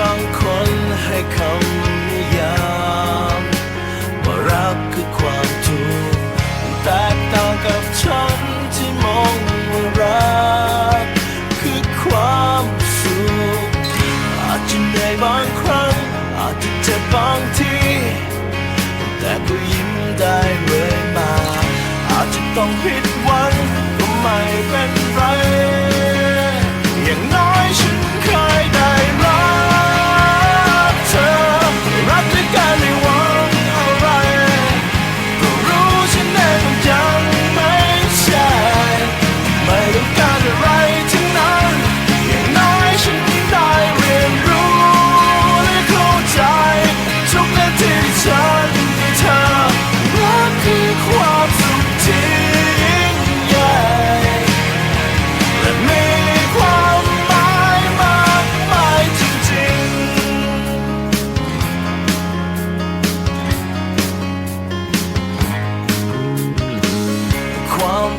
บางคนให้คำนิยามว่ารักคือความทุกข์แตกต่างกับฉันที่มองว่ารัก คือความสุขอาจจะเหนื่อยบางครั้ง อาจจะเจ็บบางที แต่ก็ยิ้มได้เรื่อยมา อาจจะต้องผิดหวังก็ไม่เป็นไร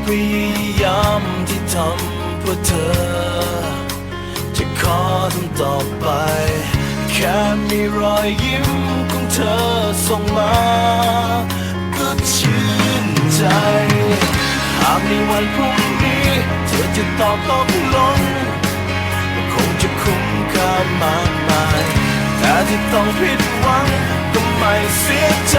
พยายามที่ทำเพื่อเธอ จะขอทำต่อไป แค่มีรอยยิ้มของเธอส่งมา ก็ชื่นใจ หากในวันพรุ่งนี้เธอจะตอบตกลงก็คงจะคุ้มค่ามากมาย แต่ที่ต้องผิดหวังก็ไม่เสียใจ